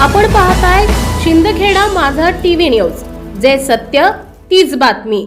आपण पाहताय शिंदखेडा माझा टीव्ही न्यूज. जे सत्य तीच बातमी.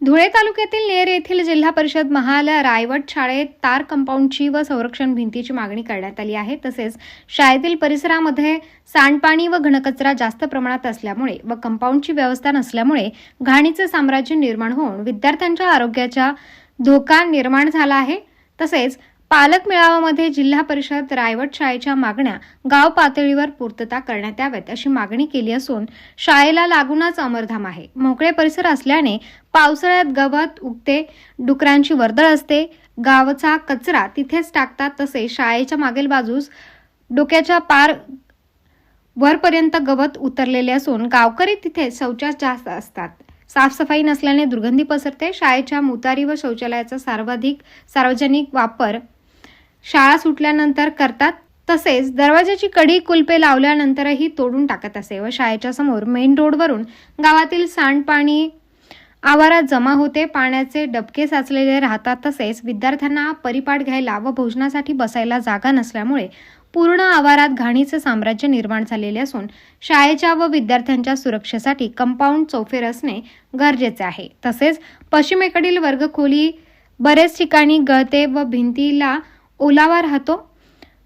धुळे तालुक्यातील नेर येथील जिल्हा परिषद महाल रायवट शाळेत तार कंपाऊंडची व संरक्षण भिंतीची मागणी करण्यात आली आहे. तसेच शाळेतील परिसरामध्ये सांडपाणी व घनकचरा जास्त प्रमाणात असल्यामुळे व कंपाऊंडची व्यवस्था नसल्यामुळे घाणीचे साम्राज्य निर्माण होऊन विद्यार्थ्यांच्या आरोग्याचा धोका निर्माण झाला आहे. तसेच पालक मेळाव्यामध्ये जिल्हा परिषद रायवट शाळेच्या मागण्या गाव पातळीवर पूर्तता करण्यात याव्यात अशी मागणी केली असून शाळेला लागूनच अमरधाम आहे. मोकळे परिसर असल्याने पावसाळ्यात गवत उगते डुकरांची वर्दळ असते गावचा कचरा तिथेच टाकतात तसे शाळेच्या मागील बाजूस डोक्याच्या पार वरपर्यंत गवत उतरलेले असून गावकरी तिथे शौचास जास्त असतात. साफसफाई नसल्याने दुर्गंधी पसरते. शाळेच्या मुतारी व शौचालयाचा सर्वाधिक सार्वजनिक वापर शाळा सुटल्यानंतर करतात तसेच दरवाजाची कडी कुलपे लावल्यानंतरही तोडून टाकत असे व शाळेच्या समोर मेन रोडवरून गावातील सांडपाणी आवारात जमा होते. पाण्याचे डबके साचलेले राहतात. तसेच विद्यार्थ्यांना परिपाठ घ्यायला व भोजनासाठी बसायला जागा नसल्यामुळे पूर्ण आवारात घाणीचे साम्राज्य निर्माण झालेले असून शाळेच्या व विद्यार्थ्यांच्या सुरक्षेसाठी कंपाऊंड चौफेर असणे गरजेचे आहे. तसेच पश्चिमेकडील वर्गखोली बरेच ठिकाणी गळते व भिंतीला ओलावा राहतो.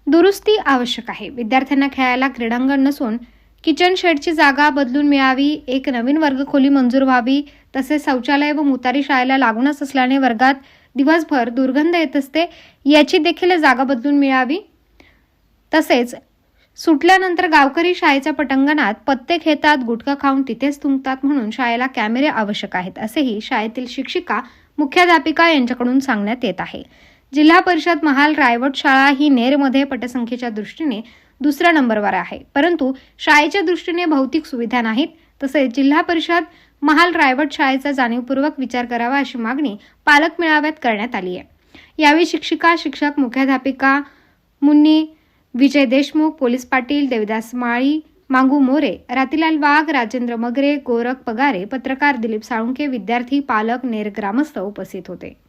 दुरुस्ती आवश्यक आहे. विद्यार्थ्यांना खेळायला क्रीडांगण नसून किचन शेडची जागा बदलून मिळावी एक नवीन वर्गखोली मंजूर व्हावी तसेच शौचालय व मुतारी शाळेला लागूनच असल्याने वर्गात दिवसभर दुर्गंध येत असते याची देखील जागा बदलून मिळावी. तसेच सुटल्यानंतर गावकरी शाळेच्या पटांगणात पत्ते खेळतात गुटखा खाऊन तिथेच थुंकतात म्हणून शाळेला कॅमेरे आवश्यक आहेत असेही शाळेतील शिक्षिका मुख्याध्यापिका यांच्याकडून सांगण्यात येत आहे. जिल्हा परिषद महाल रायवट शाळा ही नेरमध्ये पटसंख्येच्या दृष्टीने दुसऱ्या नंबरवर आहे. परंतु शाळेच्या दृष्टीने भौतिक सुविधा नाहीत. तसेच जिल्हा परिषद महाल रायवट शाळेचा जाणीवपूर्वक विचार करावा अशी मागणी पालक मेळाव्यात करण्यात आली आहे. यावेळी शिक्षिका शिक्षक मुख्याध्यापिका मुन्नी विजय देशमुख पोलीस पाटील देवदास माळी मांगू मोरे रातीलाल वाघ राजेंद्र मगरे गोरख पगारे पत्रकार दिलीप साळुंके विद्यार्थी पालक नेर ग्रामस्थ उपस्थित होते.